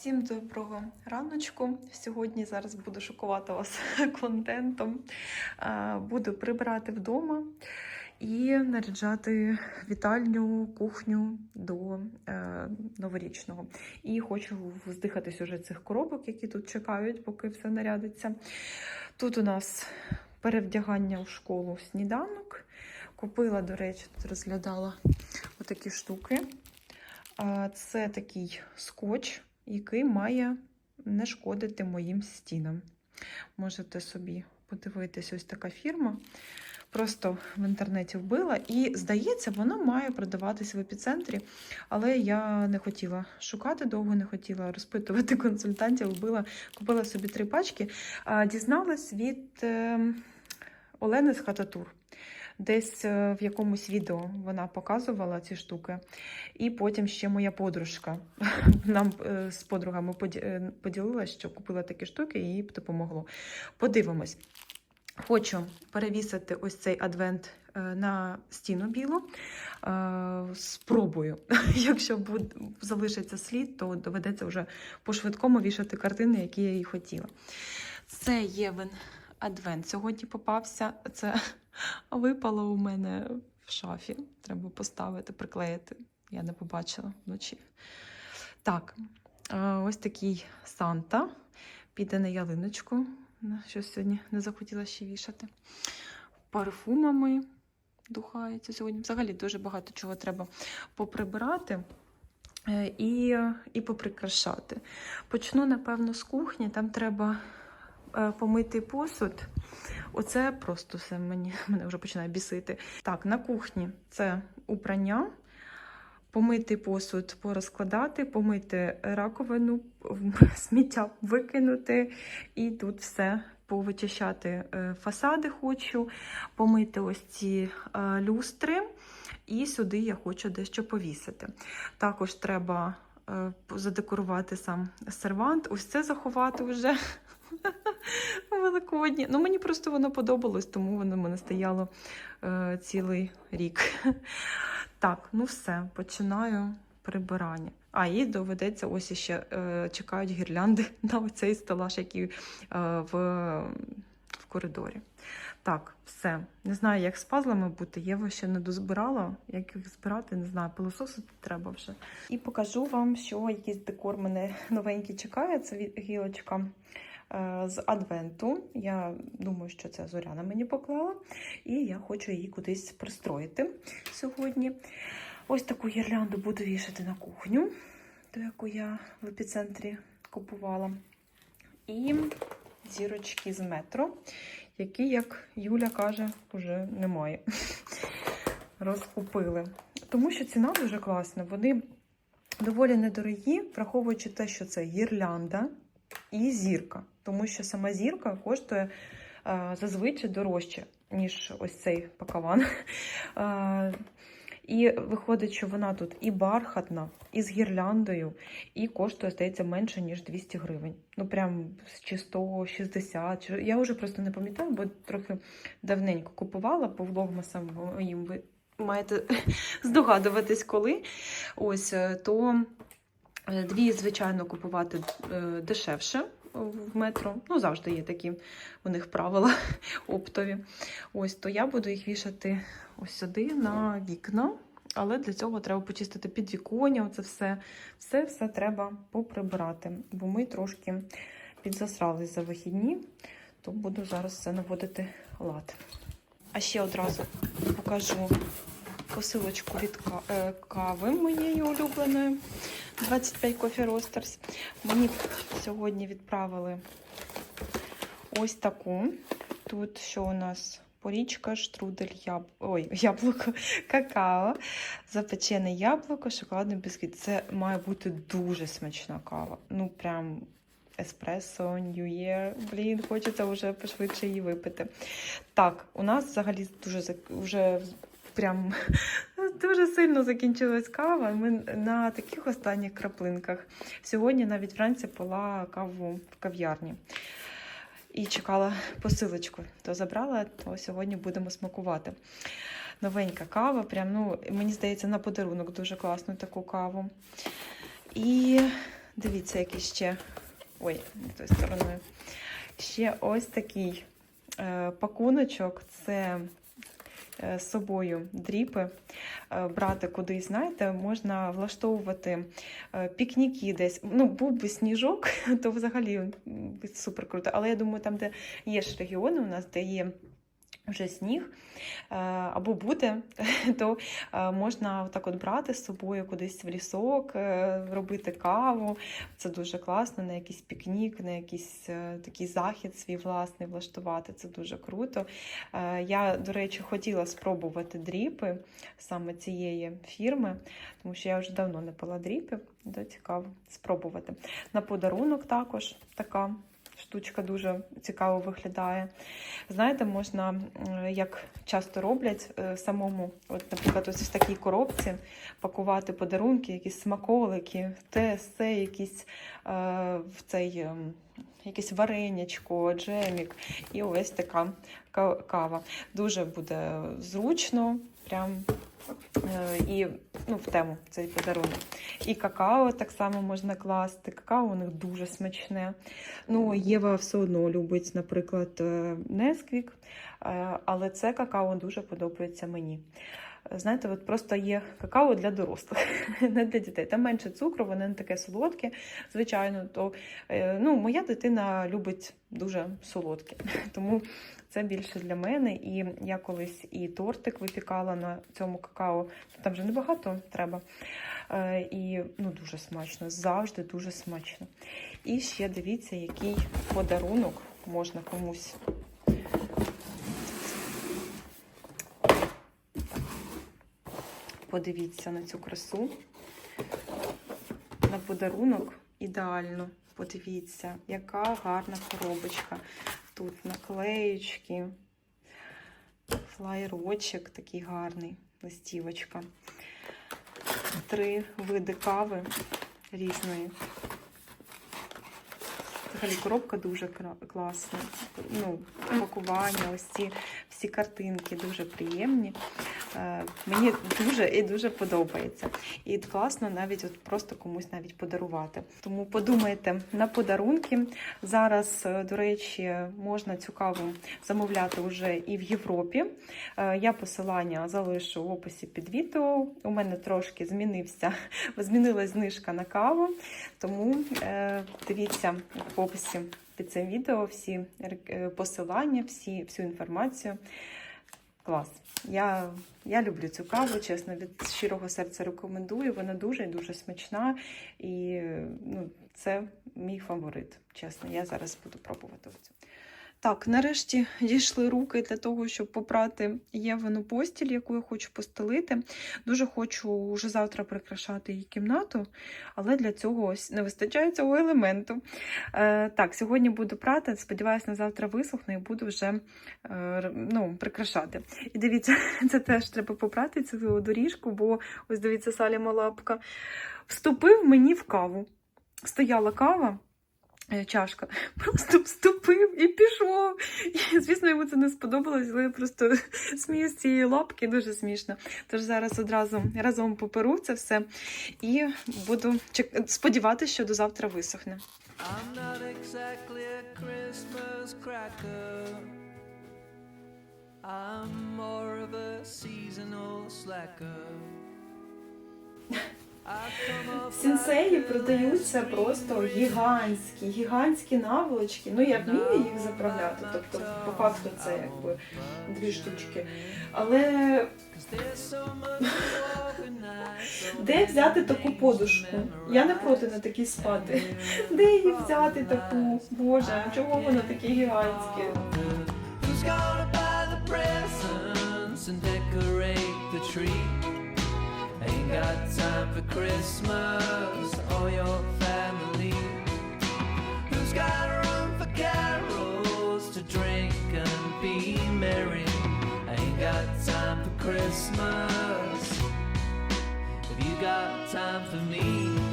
Всім доброго раночку. Сьогодні зараз буду шокувати вас контентом. Е, Буду прибирати вдома і наряджати вітальню, кухню до е, новорічного. І хочу здихатись уже цих коробок, які тут чекають, поки все нарядиться. Тут у нас перевдягання у школу сніданок. Купила, до речі, тут розглядала отакі штуки. Це такий скотч, який має не шкодити моїм стінам. Можете собі подивитись, ось така фірма. Просто в інтернеті вбила. І, здається, вона має продаватись в епіцентрі, але я не хотіла шукати довго, не хотіла розпитувати консультантів. Вбила, купила собі три пачки. Дізналась від е, Олени з Хататур. Десь е, в якомусь відео вона показувала ці штуки. І потім ще моя подружка нам е, з подругами е, поділилася, що купила такі штуки і їй допомогло. Подивимось. Хочу перевісити ось цей адвент на стіну білу. Спробую. Якщо залишиться слід, то доведеться вже по-швидкому вішати картини, які я і хотіла. Це Євен адвент. Сьогодні попався. Це випало у мене в шафі. Треба поставити, приклеїти. Я не побачила вночі. Так, е, ось такий Санта. Піде на ялиночку. Щось сьогодні не захотіла ще вішати. Парфумами духається сьогодні. Взагалі дуже багато чого треба поприбирати. е, І, і поприкрашати. Почну, напевно, з кухні. Там треба помити посуд. Оце просто все мені, мене вже починає бісити. Так, на кухні це убрання, помити посуд, порозкладати, помити раковину, сміття викинути. І тут все повичищати е, фасади хочу, помити ось ці е, люстри. І сюди я хочу дещо повісити. Також треба е, задекорувати сам сервант. Ось це заховати вже. Великодні. Ну, мені просто воно подобалось, тому воно в мене стояло е, цілий рік. Так, ну все, починаю прибирання. А, і доведеться ось іще е, чекають гірлянди на оцей стелаж, який е, в, в коридорі. Так, все. Не знаю, як з пазлами бути. Єва ще не дозбирала. Як їх збирати, не знаю, пилососити треба вже. І покажу вам, що якийсь декор мене новенький чекає. Це гілочка е, з адвенту. Я думаю, що це Зоряна мені поклала. І я хочу її кудись пристроїти сьогодні. Ось таку гірлянду буду вішати на кухню, ту, яку я в епіцентрі купувала. І зірочки з метро, які, як Юля каже, вже немає. Розкупили. Тому що ціна дуже класна. Вони доволі недорогі, враховуючи те, що це гірлянда і зірка. Тому що сама зірка коштує е, зазвичай дорожче, ніж ось цей пакаван. І виходить, що вона тут і бархатна, і з гірляндою, і коштує, здається, менше, ніж 200 гривень. Ну, прям чи 160. Чи... Я вже просто не пам'ятаю, бо трохи давненько купувала по влогмасам моїм. Ви маєте здогадуватись, коли. Ось, е, то е, дві, звичайно, купувати е, дешевше в метро. Ну, завжди є такі у них правила оптові. Ось, то я буду їх вішати ось сюди на вікна. Але для цього треба почистити підвіконня, оце все, все, все треба поприбирати, бо ми трошки підзасрались за вихідні, то буду зараз все наводити лад. А ще одразу покажу посилочку від е, кави моєї улюбленої 25 Coffee Roasters. Мені сьогодні відправили ось таку. Тут що у нас? Порічка, штрудель, яб... Ой, яблуко, какао, запечене яблуко, шоколадний бісквіт. Це має бути дуже смачна кава. Ну, прям еспресо, New Year. Блін, хочеться вже пошвидше її випити. Так, у нас взагалі дуже вже прям дуже сильно закінчилась кава. Ми на таких останніх краплинках. Сьогодні навіть вранці пила каву в кав'ярні і чекала посилочку. То забрала, то сьогодні будемо смакувати. Новенька кава, прям, ну, мені здається, на подарунок дуже класну таку каву. І Дивіться, який ще. Ой, не тою стороною. Ще ось такий е, пакуночок. Це з собою дріпи. Е, брати кудись, знаєте, можна влаштовувати е, пікніки десь. Ну, був би сніжок, то взагалі супер круто. Але я думаю, там, де є ж регіони у нас, де є. Вже сніг е, або буде, то е, можна так от брати з собою кудись в лісок, е, робити каву. Це дуже класно, на якийсь пікнік, на якийсь такий захід свій власний влаштувати. Це дуже круто. Я, до речі, хотіла спробувати дріпи саме цієї фірми, тому що я вже давно не пила дріпів. То цікаво спробувати. На подарунок також така штучка дуже цікаво виглядає. Знаєте, можна, е, як часто роблять е, самому, от, наприклад, ось в такій коробці пакувати подарунки, якісь смаколики, те, все, якісь е, в цей. ем, Якесь варенячко, джемік і ось така кава. Дуже буде зручно, прям е, і ну, в тему цей подарунок. І какао так само можна класти. Какао у них дуже смачне. Ну, Єва все одно любить, наприклад, е, Несквік, е, але це какао дуже подобається мені. Е, Знаєте, от просто є какао для дорослих, не для дітей. Там менше цукру, воно не таке солодке, звичайно. То е, ну, моя дитина любить дуже солодке, тому це більше для мене. І я колись і тортик випікала на цьому какао. Там вже небагато треба. Е, І ну, дуже смачно, завжди дуже смачно. І ще дивіться, який подарунок можна комусь. Подивіться на цю красу. На подарунок ідеально. Подивіться, яка гарна коробочка. Тут наклеєчки, флайрочок такий гарний, листівочка. Три види кави різної. Взагалі коробка дуже класна. Ну, пакування, ось ці всі картинки дуже приємні. Е, Мені дуже і дуже подобається. І класно навіть от просто комусь навіть подарувати. Тому подумайте на подарунки. Зараз, е, до речі, можна цю каву замовляти вже і в Європі. Е, Я посилання залишу в описі під відео. У мене трошки змінився, змінилась знижка на каву. Тому дивіться в описі під цим відео всі посилання, всі, всю інформацію. Клас. Я, я люблю цю каву, чесно, від щирого серця рекомендую. Вона дуже і дуже смачна. І ну, це мій фаворит. Чесно, я зараз буду пробувати цю. Так, нарешті дійшли руки для того, щоб попрати Євину постіль, яку я хочу постелити. Дуже хочу вже завтра прикрашати її кімнату, але для цього ось не вистачає цього елементу. Е, так, сьогодні буду прати. Сподіваюся, на завтра висохне і буду вже е, ну, прикрашати. І дивіться, це теж треба попрати цю доріжку, бо ось дивіться, Саліма лапка вступив мені в каву. Стояла кава. Е, Чашка просто вступив і пішов. І, звісно, йому це не сподобалось, але я просто смію з цієї лапки, дуже смішно. Тож зараз одразу разом поперу це все і буду сподіватися, що до завтра висохне. I'm more of a seasonal slacker. Сінсеї продаються просто гігантські, гігантські наволочки. Ну, я вмію їх заправляти, тобто, по факту, це якби дві штучки. Але де взяти таку подушку? Я не проти на такій спати. Де її взяти таку? Боже, чого buy the presents and decorate the tree? Got time for Christmas or your family. Who's got room for carols to drink and be merry? I Ain't got time for Christmas. Have you got time for me?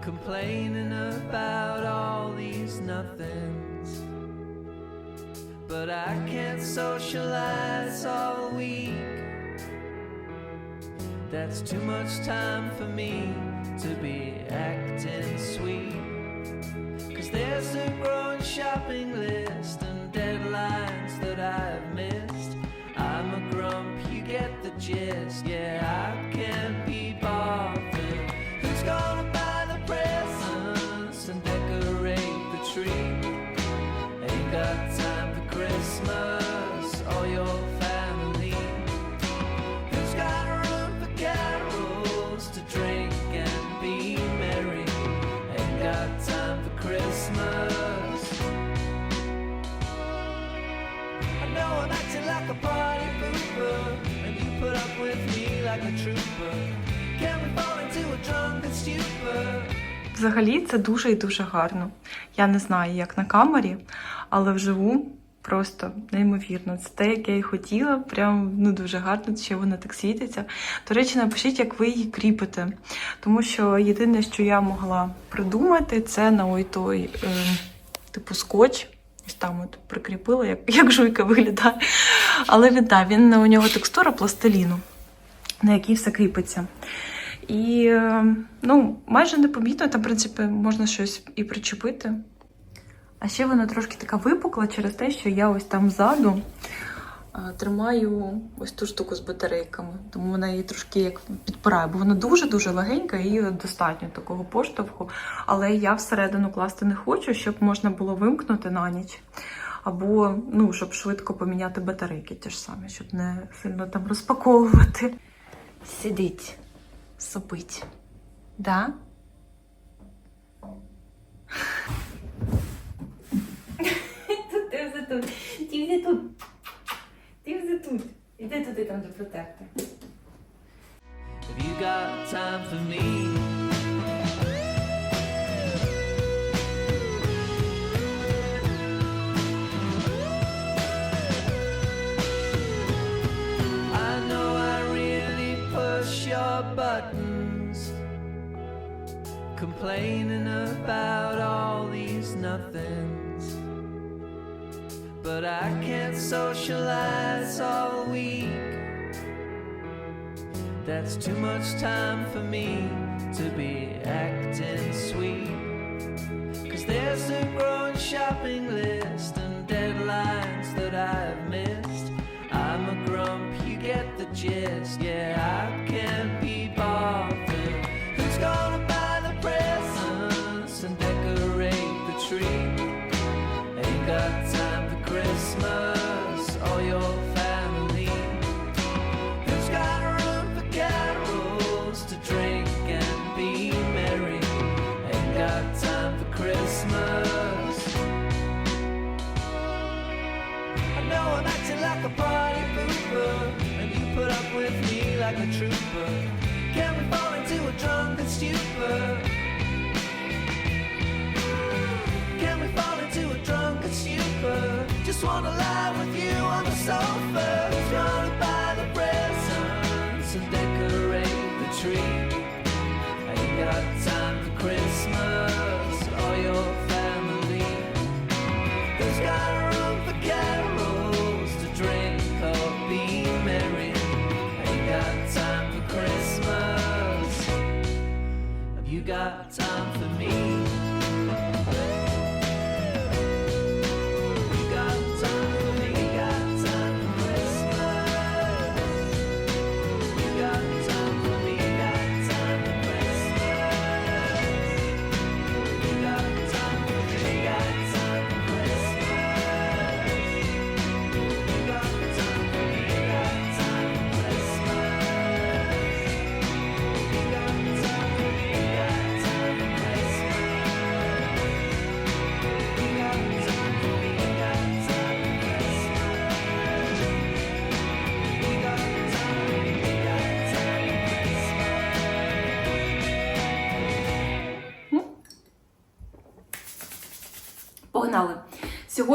Complaining about all these nothings. But I can't socialize all week. That's too much time for me to be acting sweet. Cause there's a growing shopping list and deadlines that I've missed. I'm a grump, you get the gist. Yeah, Взагалі це дуже і дуже гарно. Я не знаю, як на камері, але вживу просто неймовірно. Це те, як я і хотіла. Прям ну дуже гарно, ще вона так світиться. До речі, напишіть, як ви її кріпите. Тому що єдине, що я могла придумати, це на ой той е, типу скотч. Ось там от прикріпила, як, як жуйка виглядає. Але він, да, він у нього текстура пластиліну, на якій все кріпиться. І е, ну, майже непомітно, там, в принципі, можна щось і причепити. А ще вона трошки така випукла через те, що я ось там ззаду тримаю ось ту штуку з батарейками. Тому вона її трошки як підпирає, бо вона дуже-дуже легенька і достатньо такого поштовху. Але я всередину класти не хочу, щоб можна було вимкнути на ніч. Або ну, щоб швидко поміняти батарейки ті ж самі, щоб не сильно там розпаковувати. Сидить сопить. Да? Тут ти вже тут. Ти вже тут. Ти вже тут. Іди туди там де протерти. Have you got time for me? I know I really push your buttons, complaining about all these nothings. But I can't socialize all week. That's too much time for me to be acting sweet. Cause there's a growing shopping list and deadlines that I've missed. I'm a grump, you get the gist. Yeah,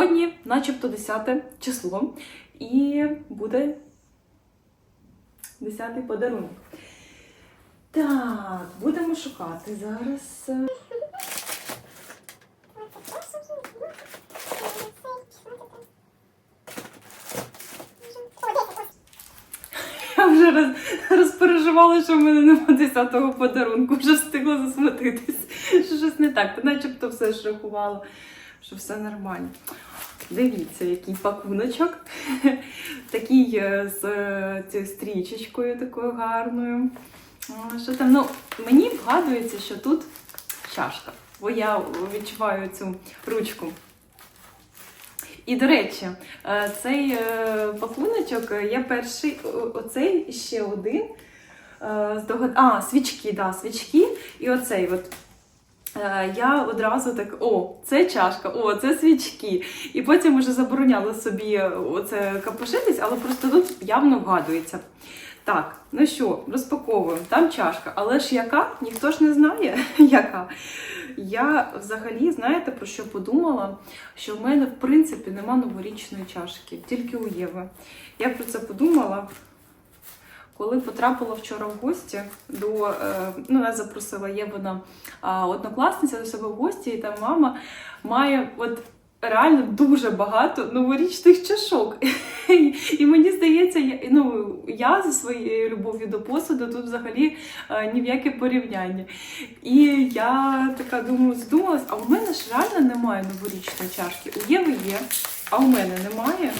Сьогодні, начебто, 10 число, і буде 10 подарунок. Так, будемо шукати зараз. Я вже роз, розпереживала, що в мене немає 10-го подарунку, вже встигла засмутитись. Що щось не так, та начебто все ж що все нормально. Дивіться, який пакуночок. Такий е, з е, цією стрічечкою такою гарною. Що там? Ну, мені вгадується, що тут чашка, бо я відчуваю цю ручку. І, до речі, е, цей е, пакуночок, е, я перший, оцей ще один. е. А, свічки, да, свічки. І оцей от. Е, Я одразу так, о, це чашка, о, це свічки. І потім вже забороняла собі оце капошитись, але просто тут явно вгадується. Так, ну що, розпаковуємо. Там чашка, але ж яка? Ніхто ж не знає, яка. Я взагалі, знаєте, про що подумала? Що в мене, в принципі, нема новорічної чашки, тільки у Єви. Я про це подумала, коли потрапила вчора в гості до е, ну, нас запросила Євина а, однокласниця до себе в гості, і там мама має от реально дуже багато новорічних чашок. І мені здається, я, ну, я за своєю любов'ю до посуду тут взагалі е, ні в яке порівняння. І я така думаю, задумалась, а у мене ж реально немає новорічної чашки. У Єви є, а у мене немає.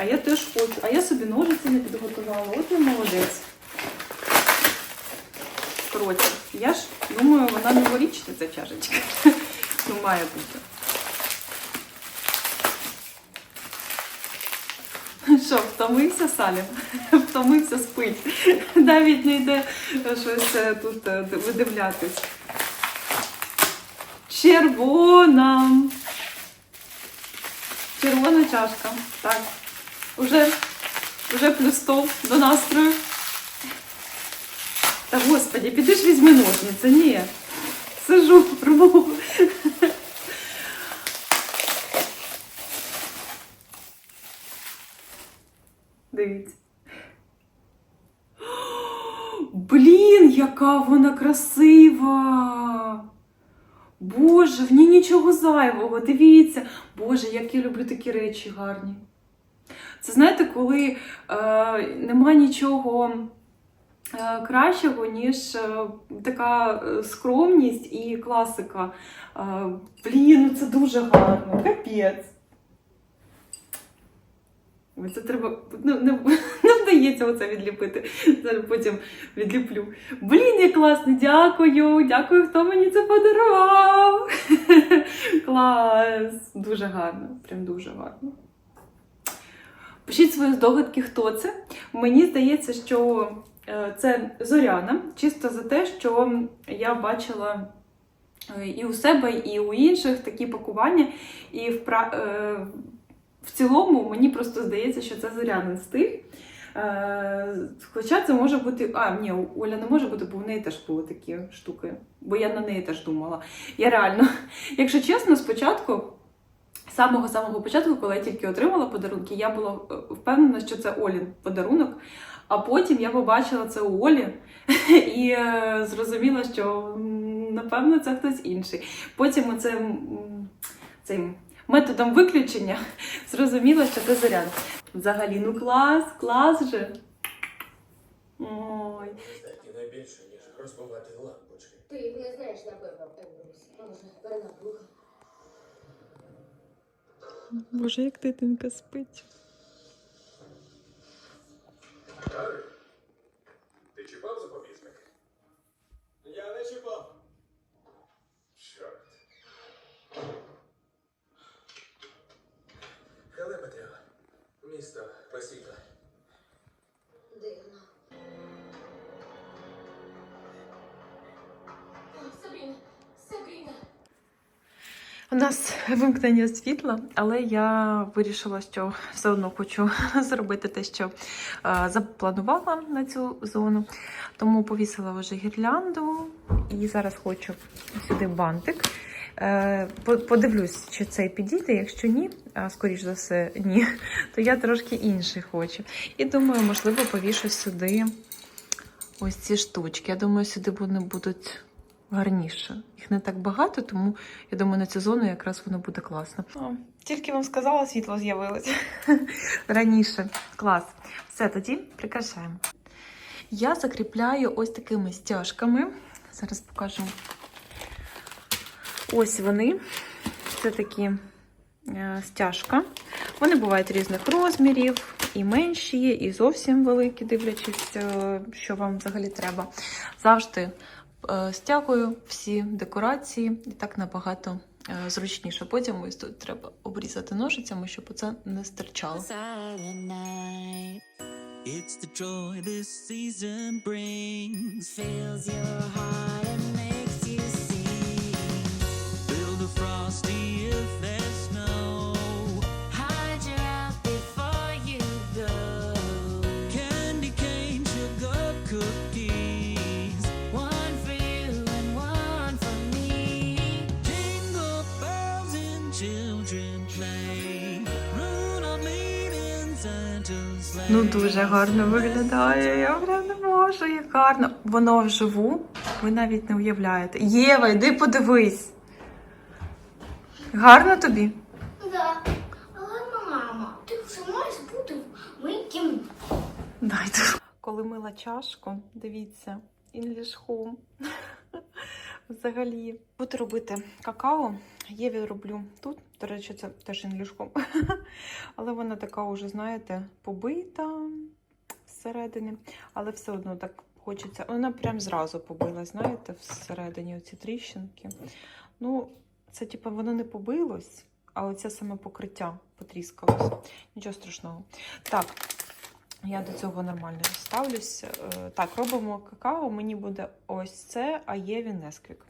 А я теж хочу. А я собі ножиці не підготувала. От я молодець. Коротше, я ж думаю, вона новорічна ця чашечка. Ну, має бути. Що, втомився Салім? Втомився спить. Навіть не йде щось е, тут е, видивлятись. Червона. Червона чашка. Так. Уже, уже плюс 100 до настрою. Та господі, піди ж візьми ножниці. Ні. Сижу, рву. Дивіться. Блін, яка вона красива! Боже, в ній нічого зайвого. Дивіться. Боже, як я люблю такі речі гарні. Це знаєте, коли е, нема нічого е, кращого, ніж е, така е, скромність і класика. Блін, ну це дуже гарно. Капець. Це треба ну, не, не вдається оце відліпити. Потім відліплю. Блін, як класно, дякую! Дякую, хто мені це подарував. Клас! Дуже гарно, прям дуже гарно. Пишіть свої здогадки, хто це. Мені здається, що е, це Зоряна, чисто за те, що я бачила е, і у себе, і у інших такі пакування. І в, е, в цілому мені просто здається, що це зорянин стиль. Хоча це може бути. А, ні, Оля не може бути, бо в неї теж були такі штуки. Бо я на неї теж думала. Я реально, якщо чесно, спочатку, самого-самого початку, коли я тільки отримала подарунки, я була е, впевнена, що це Олін подарунок. А потім я побачила це у Олі і е, зрозуміла, що напевно це хтось інший. Потім оцим цим методом виключення зрозуміла, що це заряд. Взагалі, ну клас, клас же. Ой. Знаєте, найбільше, ніж розбивати лампочки. Ти не знаєш, напевно, Ембрус. Може, перенапруга. Боже, як дитинка спить. Гаррі, ти чіпав запобіжник? Я не чіпав. Чорт. Хелепетео. Місто У нас вимкнення світла, але я вирішила, що все одно хочу зробити те, що е, запланувала на цю зону. Тому повісила вже гірлянду і зараз хочу сюди бантик. Е, Подивлюсь, чи цей підійде. Якщо ні, а скоріш за все, ні, то я трошки інший хочу. І думаю, можливо, повішу сюди ось ці штучки. Я думаю, сюди будуть гарніше. Їх не так багато, тому я думаю, на цю зону якраз воно буде класно. тільки вам сказала, світло з'явилось раніше. Клас. Все, тоді прикрашаємо. Я закріпляю ось такими стяжками. Зараз покажу. Ось вони. Це такі е, стяжка. Вони бувають різних розмірів, і менші і зовсім великі, дивлячись, е, що вам взагалі треба. Завжди стягую всі декорації, і так набагато е, зручніше. Потім ось тут треба обрізати ножицями, щоб це не стирчало. It's the joy this season brings. Fills your heart Ну, дуже гарно виглядає. Я прям не можу, як гарно. Воно вживу, ви навіть не уявляєте. Єва, йди подивись. Гарно тобі? Да. Але мама, ти вже маєш бути в моїй кімнаті. Дайте. Коли мила чашку, дивіться, English Home. Взагалі, буду робити какао. Єві роблю тут. До речі, це теж Home. Але вона така уже, знаєте, побита зсередини. Але все одно так хочеться. Вона прям зразу побила, знаєте, всередині оці тріщинки. Ну, це типу, воно не побилось, а оце саме покриття потріскалось. Нічого страшного. Так, я до цього нормально ставлюсь. Е, Так, робимо какао. Мені буде ось це, а є він Несквік.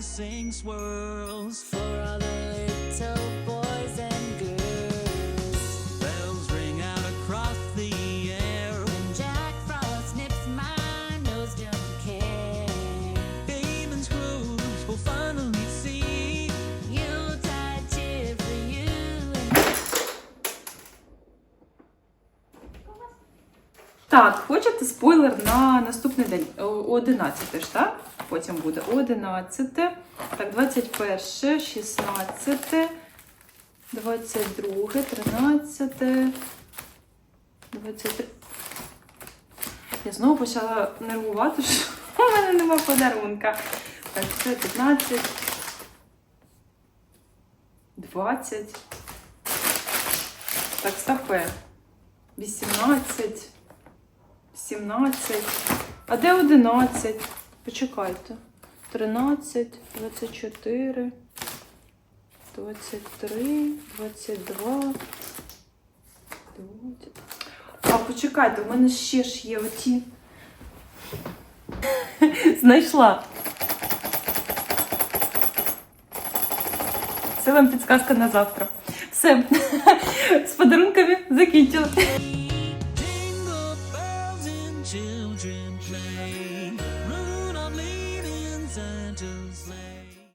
Icing swirls for all the little boys and girls. Bells ring out across the air. When Jack Frost nips my nose, don't care. And Scrooge will finally see. Yuletide cheer for you and Так, хочете спойлер на наступний день? О 11 ж, так? Потім буде 11. Так, 21, 16, 22, 13, 23. Я знову почала нервувати, що у мене нема подарунка. Так, це 15, 20. Так, стопе. 18. 17. А де 11? Почекайте. 13, 24, 23, 22. 20. А почекайте, у мене ще ж є оті. Знайшла. Це вам підсказка на завтра. Все. З подарунками закінчила.